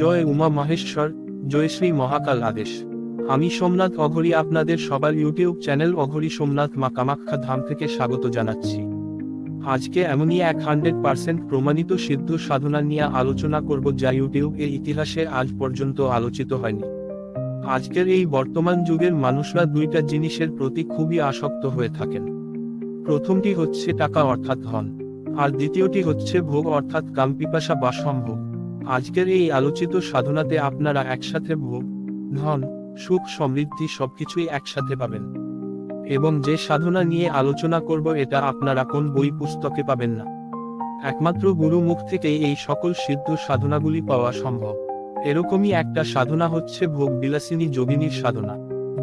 জয় উমা মহেশ্বর, জয় শ্রী মহাকাল আদেশ। আমি সোমনাথ অঘরি আপনাদের সবার ইউটিউব চ্যানেল অঘরি সোমনাথ মা কামাখ্যা ধাম থেকে স্বাগত জানাচ্ছি। আজকে এমনই এক হান্ড্রেড পার্সেন্ট প্রমাণিত সিদ্ধ সাধনা নিয়ে আলোচনা করব যা ইউটিউব এর ইতিহাসে আজ পর্যন্ত আলোচিত হয়নি। আজকের এই বর্তমান যুগের মানুষরা দুইটা জিনিসের প্রতি খুবই আসক্ত হয়ে থাকেন। প্রথমটি হচ্ছে টাকা অর্থাৎ ধন, আর দ্বিতীয়টি হচ্ছে ভোগ অর্থাৎ কামপিপাসা বা সম্ভোগ। আজকের এই আলোচিত সাধনাতে আপনারা একসাথে ভোগ, ধন, সুখ সমৃদ্ধি সবকিছুই একসাথে পাবেন। এবং যে সাধনা নিয়ে আলোচনা করব এটা আপনারা কোন বই পুস্তকে পাবেন না। একমাত্র গুরু মুখ থেকেই এই সকল সিদ্ধ সাধনাগুলি পাওয়া সম্ভব। এরকমই একটা সাধনা হচ্ছে ভোগ বিলাসিনী যোগিনীর সাধনা।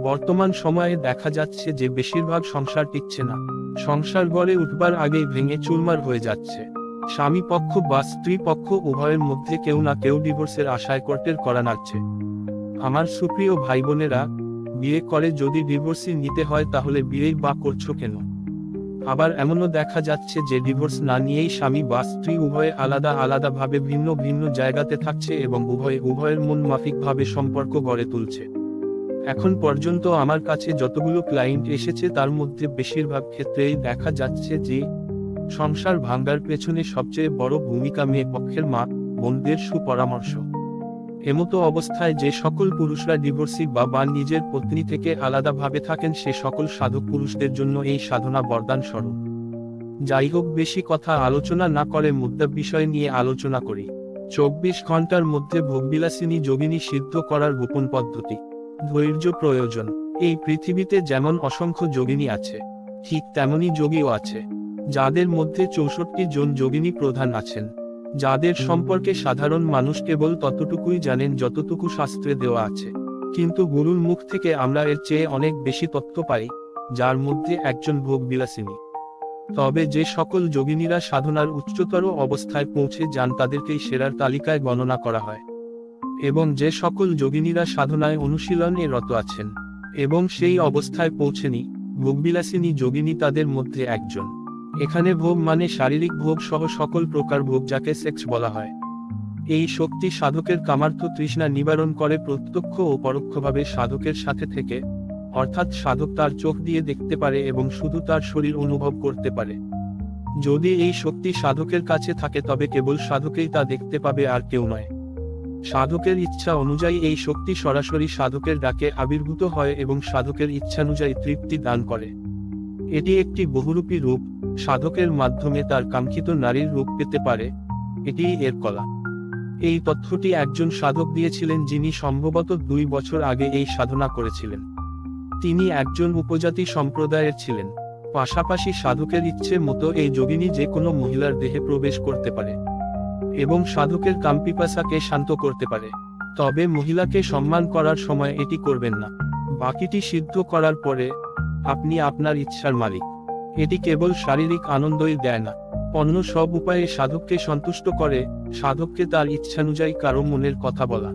বর্তমান সময়ে দেখা যাচ্ছে যে বেশিরভাগ সংসার টিকছে না। সংসার গড়ে উঠবার আগেই ভেঙে চুরমার হয়ে যাচ্ছে। স্বামী পক্ষ বা স্ত্রী পক্ষ উভয়ের মধ্যে কেউ না কেউ ডিভোর্সের আশায় কোর্টের করা নাড়ছে। আমার সুপ্রিয় ভাই বোনেরা বিয়ে করে যদি ডিভোর্সই নিতে হয় তাহলে বিয়েই বা করছ কেন? আবার এমনও দেখা যাচ্ছে যে ডিভোর্স না নিয়েই স্বামী বা স্ত্রী উভয়ে আলাদা আলাদাভাবে ভিন্ন ভিন্ন জায়গাতে থাকছে এবং উভয়ে উভয়ের মন মাফিক ভাবে সম্পর্ক গড়ে তুলছে। এখন পর্যন্ত আমার কাছে যতগুলো ক্লায়েন্ট এসেছে তার মধ্যে বেশিরভাগ ক্ষেত্রেই দেখা যাচ্ছে যে সংসার ভাঙ্গার পেছনে সবচেয়ে বড় ভূমিকা মেয়ে পক্ষের মা, বোনদের সুপরামর্শ। এমতো অবস্থায় যে সকল পুরুষরা ডিভোর্সি বা বা নিজের পত্নী থেকে আলাদাভাবে থাকেন সে সকল সাধক পুরুষদের জন্য এই সাধনা বরদান স্বরূপ। যাই হোক, বেশি কথা আলোচনা না করে মুদ্রা বিষয় নিয়ে আলোচনা করি। চব্বিশ ঘণ্টার মধ্যে ভোগবিলাসিনী যোগিনী সিদ্ধ করার গোপন পদ্ধতি। ধৈর্য প্রয়োজন। এই পৃথিবীতে যেমন অসংখ্য যোগিনী আছে, ঠিক তেমনি যোগীও আছে। যাদের মধ্যে চৌষট্টি জন যোগিনী প্রধান আছেন, যাদের সম্পর্কে সাধারণ মানুষ কেবল ততটুকুই জানেন যতটুকু শাস্ত্রে দেওয়া আছে। কিন্তু গুরুর মুখ থেকে আমরা এর চেয়ে অনেক বেশি তথ্য পাই, যার মধ্যে একজন ভোগ বিলাসিনী। তবে যে সকল যোগিনীরা সাধনার উচ্চতর অবস্থায় পৌঁছে যান তাদেরকেই সেরার তালিকায় গণনা করা হয়। এবং যে সকল যোগিনীরা সাধনায় অনুশীলনে রত আছেন, এবং সেই অবস্থায় পৌঁছেনি ভোগবিলাসিনী যোগিনী তাদের মধ্যে একজন। এখানে ভোগ মানে শারীরিক ভোগ সহ সকল প্রকার ভোগ যাকে সেক্স বলা হয়। এই শক্তি সাধকের কামার্থ তৃষ্ণা নিবারণ করে প্রত্যক্ষ ও পরোক্ষভাবে সাধকের সাথে থেকে, অর্থাৎ সাধক তার চোখ দিয়ে দেখতে পারে এবং শুধু তার শরীর অনুভব করতে পারে। যদি এই শক্তি সাধকের কাছে থাকে তবে কেবল সাধকেই তা দেখতে পাবে আর কেউ নয়। সাধকের ইচ্ছা অনুযায়ী এই শক্তি সরাসরি সাধকের ডাকে আবির্ভূত হয় এবং সাধকের ইচ্ছানুযায়ী তৃপ্তি দান করে। এটি একটি বহুরূপী রূপ সাধকের মাধ্যমে তার কাঙ্ক্ষিত নারীর রূপ পেতে পারে এটি এর কলা। এই তথ্যটি একজন সাধক দিয়েছিলেন যিনি সম্ভবত দুই বছর আগে এই সাধনা করেছিলেন। তিনি একজন উপজাতি সম্প্রদায়ের ছিলেন। পাশাপাশি সাধকের ইচ্ছে মতো এই যোগিনী যে কোনো মহিলার দেহে প্রবেশ করতে পারে এবং সাধকের কাম্পিপাসাকে শান্ত করতে পারে। তবে মহিলাকে সম্মান করার সময় এটি করবেন না। বাকিটি সিদ্ধ করার পরে আপনি আপনার ইচ্ছার মালিক। এটি কেবল শারীরিক আনন্দই দেয় না। অন্য সব উপায়ে সাধককে সন্তুষ্ট করে, সাধককে তার ইচ্ছানুযায়ী কারও মনের কথা বলা।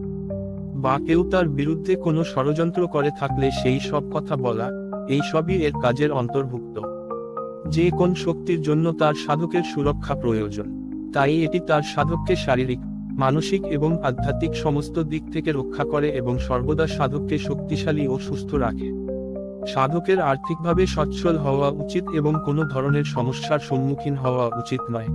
বা কেউ তার বিরুদ্ধে কোনো ষড়যন্ত্র করে থাকলে সেই সব কথা বলা, এই সবই এর কাজের অন্তর্ভুক্ত। যে কোন শক্তির জন্য তার সাধকের সুরক্ষা প্রয়োজন, তাই এটি তার সাধককে শারীরিক, মানসিক এবং আধ্যাত্মিক সমস্ত দিক থেকে রক্ষা করে এবং সর্বদা সাধককে শক্তিশালী ও সুস্থ রাখে। সাধকের আর্থিকভাবে সচ্ছল হওয়া উচিত এবং কোনো ধরনের সমস্যার সম্মুখীন হওয়া উচিত নয়।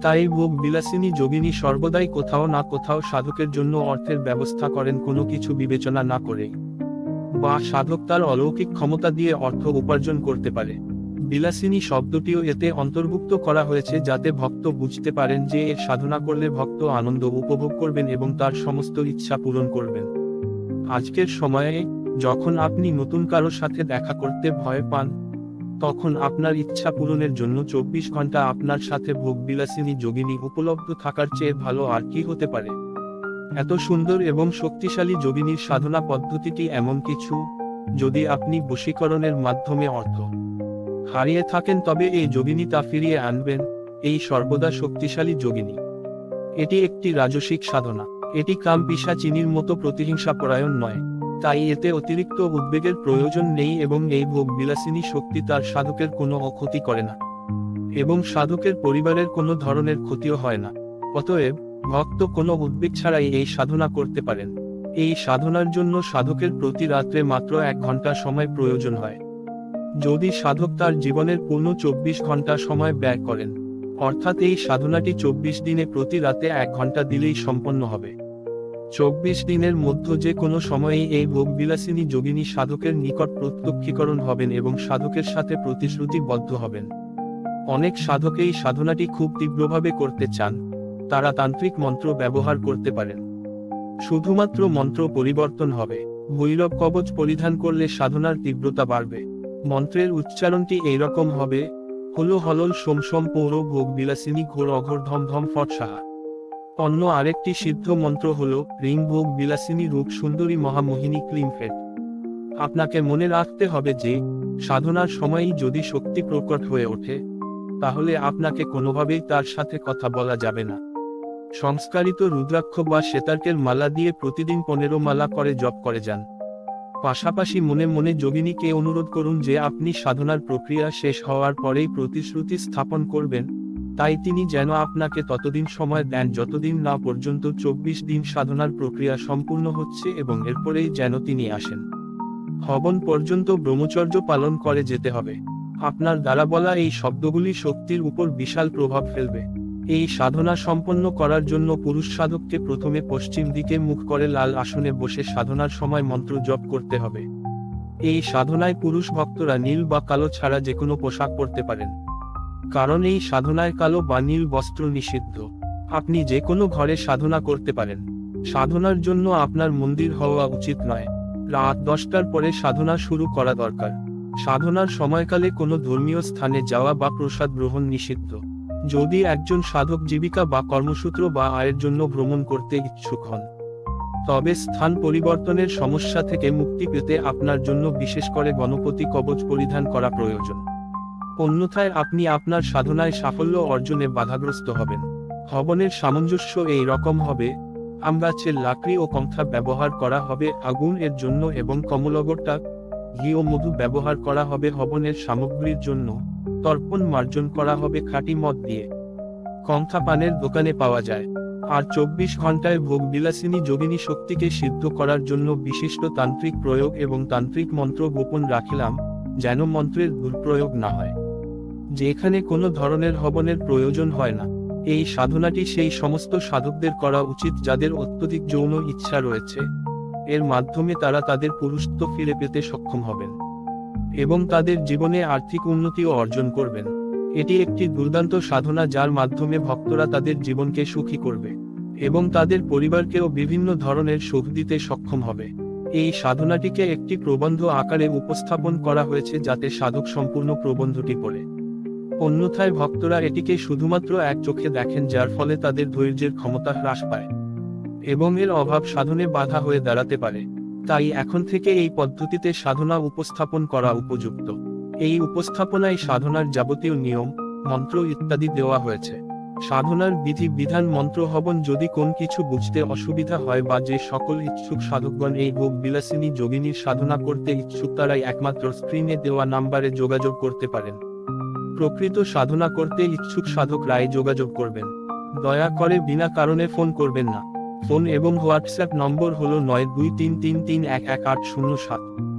তাই ভোগ বিলাসিনী যোগিনী সর্বদাই কোথাও না কোথাও সাধকের জন্য অর্থের ব্যবস্থা করেন কোনো কিছু বিবেচনা না করে। বা সাধক তার অলৌকিক ক্ষমতা দিয়ে অর্থ উপার্জন করতে পারে। বিলাসিনী শব্দটিও এতে অন্তর্ভুক্ত করা হয়েছে যাতে ভক্ত বুঝতে পারেন যে এর সাধনা করলে ভক্ত আনন্দ উপভোগ করবেন এবং তার সমস্ত ইচ্ছা পূরণ করবেন। আজকের সময়ে যখন আপনি নতুন কারোর সাথে দেখা করতে ভয় পান, তখন আপনার ইচ্ছা পূরণের জন্য চব্বিশ ঘণ্টা আপনার সাথে ভোগ বিলাসিনী যোগিনী উপলব্ধ থাকার চেয়ে ভালো আর কি হতে পারে? এত সুন্দর এবং শক্তিশালী যোগিনীর সাধনা পদ্ধতিটি এমন কিছু, যদি আপনি বশীকরণের মাধ্যমে অর্থ হারিয়ে থাকেন তবে এই যোগিনী তা ফিরিয়ে আনবেন, এই সর্বদা শক্তিশালী যোগিনী। এটি একটি রাজসিক সাধনা, এটি কাম পিসা চিনির মতো প্রতিহিংসা পরায়ণ নয়। তাই এতে অতিরিক্ত উদ্বেগের প্রয়োজন নেই এবং এই ভোগ বিলাসিনী শক্তি তার সাধকের কোনো অক্ষতি করে না। এবং সাধকের পরিবারের কোনো ধরনের ক্ষতিও হয় না। অতএব, ভক্ত কোনো উদ্বেগ ছাড়াই এই সাধনা করতে পারেন। এই সাধনার জন্য সাধকের প্রতি রাত্রে মাত্র এক ঘণ্টা সময় প্রয়োজন হয়। যদি সাধক তার জীবনের পূর্ণ চব্বিশ ঘণ্টা সময় ব্যয় করেন, অর্থাৎ এই সাধনাটি চব্বিশ দিনে প্রতি রাতে এক ঘণ্টা দিলেই সম্পন্ন হবে। চব্বিশ দিনের মধ্য যে কোনো সময়েই এই ভোগবিলাসিনী যোগিনী সাধকের নিকট প্রত্যক্ষীকরণ হবেন এবং সাধকের সাথে প্রতিশ্রুতিবদ্ধ হবেন। অনেক সাধক এই সাধনাটি খুব তীব্রভাবে করতে চান। তারা তান্ত্রিক মন্ত্র ব্যবহার করতে পারেন। শুধুমাত্র মন্ত্র পরিবর্তন হবে। ভৈরব কবচ পরিধান করলে সাধনার তীব্রতা বাড়বে। মন্ত্রের উচ্চারণটি এইরকম হবে, হলো হলল সোম সোম পৌর ভোগ বিলাসিনী ঘোর অঘোর ধম ধম ফট সাহা। অন্য আরেকটি সিদ্ধ মন্ত্র হল, রিং ভোগ বিলাসিনী রূপ সুন্দরী মহামোহিনী ক্লিমফেট আপনাকে মনে রাখতে হবে যে, সাধনার সময়ই যদি শক্তি প্রকট হয়ে ওঠে, তাহলে আপনাকে কোনোভাবেই তার সাথে কথা বলা যাবে না। সংস্কারিত রুদ্রাক্ষ বা শ্বেতার্কের মালা দিয়ে প্রতিদিন পনেরো মালা করে জপ করে যান। পাশাপাশি মনে মনে যোগিনীকে অনুরোধ করুন যে, আপনি সাধনার প্রক্রিয়া শেষ হওয়ার পরেই প্রতিশ্রুতি স্থাপন করবেন। তাই তিনি যেন আপনাকে ততদিন সময় দেন যতদিন না পর্যন্ত চব্বিশ দিন সাধনার প্রক্রিয়া সম্পূর্ণ হচ্ছে এবং এরপরেই যেন তিনি আসেন। হবন পর্যন্ত ব্রহ্মচর্য পালন করে যেতে হবে। আপনার দ্বারা বলা এই শব্দগুলি শক্তির উপর বিশাল প্রভাব ফেলবে। এই সাধনা সম্পন্ন করার জন্য পুরুষ সাধককে প্রথমে পশ্চিম দিকে মুখ করে লাল আসনে বসে সাধনার সময় মন্ত্র জপ করতে হবে। এই সাধনায় পুরুষ ভক্তরা নীল বা কালো ছাড়া যে কোনো পোশাক পরতে পারেন। কারণ এই সাধনায় কালো বা নীল বস্ত্র নিষিদ্ধ। আপনি যে কোনো ঘরে সাধনা করতে পারেন। সাধনার জন্য আপনার মন্দির হওয়া উচিত নয়। রাত দশটার পরে সাধনা শুরু করা দরকার। সাধনার সময়কালে কোনো ধর্মীয় স্থানে যাওয়া বা প্রসাদ গ্রহণ নিষিদ্ধ। যদি একজন সাধক জীবিকা বা কর্মসূত্র বা আয়ের জন্য ভ্রমণ করতে ইচ্ছুক হন। তবে স্থান পরিবর্তনের সমস্যা থেকে মুক্তি পেতে আপনার জন্য বিশেষ করে গণপতি কবচ পরিধান করা প্রয়োজন। অন্যথায় আপনি আপনার সাধনায় সাফল্য অর্জনে বাধাগ্রস্ত হবেন। হবনের সামঞ্জস্য এই রকম হবে আম গাছের লাকড়ি ও পন্থা ব্যবহার করা হবে, আগুন এর জন্য এবং কমলগরটা ঘি ও মধু ব্যবহার করা হবে হবনের সামগ্রীর জন্য, তর্পণ মার্জন করা হবে খাঁটি মদ দিয়ে। কন্থা পানের দোকানে পাওয়া যায়। আর চব্বিশ ঘন্টায় ভোগ বিলাসিনী যোগিনী শক্তিকে সিদ্ধ করার জন্য বিশিষ্ট তান্ত্রিক প্রয়োগ এবং তান্ত্রিক মন্ত্র গোপন রাখিলাম যেন মন্ত্রের দুর্প্রয়োগ না হয়। যেখানে কোনো ধরনের হবনের প্রয়োজন হয় না, এই সাধনাটি সেই সমস্ত সাধকদের করা উচিত যাদের অত্যধিক যৌন ইচ্ছা রয়েছে। এর মাধ্যমে তারা তাদের পুরুষত্ব ফিরে পেতে সক্ষম হবেন এবং তাদের জীবনে আর্থিক উন্নতিও অর্জন করবেন। এটি একটি দুর্দান্ত সাধনা যার মাধ্যমে ভক্তরা তাদের জীবনকে সুখী করবে এবং তাদের পরিবারকেও বিভিন্ন ধরনের সুখ দিতে সক্ষম হবে। এই সাধনাটিকে একটি প্রবন্ধ আকারে উপস্থাপন করা হয়েছে যাতে সাধক সম্পূর্ণ প্রবন্ধটি পড়ে। অন্যথায় ভক্তরা এটিকে শুধুমাত্র এক চোখে দেখেন যার ফলে তাদের ধৈর্যের ক্ষমতা হ্রাস পায় এবং এর অভাব সাধনে বাধা হয়ে দাঁড়াতে পারে। তাই এখন থেকে এই পদ্ধতিতে সাধনা উপস্থাপন করা উপযুক্ত। এই উপস্থাপনায় সাধনার যাবতীয় নিয়ম, মন্ত্র ইত্যাদি দেওয়া হয়েছে। সাধনার বিধি বিধান মন্ত্র হবন যদি কোন কিছু বুঝতে অসুবিধা হয় বা যে সকল ইচ্ছুক সাধকগণ এই ভোগ বিলাসিনী যোগিনীর সাধনা করতে ইচ্ছুক তারাই একমাত্র স্ক্রিনে দেওয়া নাম্বারে যোগাযোগ করতে পারেন। প্রকৃত সাধনা করতে ইচ্ছুক সাধকরাই যোগাযোগ করবেন। দয়া করে বিনা কারণে ফোন করবেন না। ফোন এবং হোয়াটসঅ্যাপ নম্বর হল নয় দুই তিন তিন তিন এক এক আট শূন্য সাত।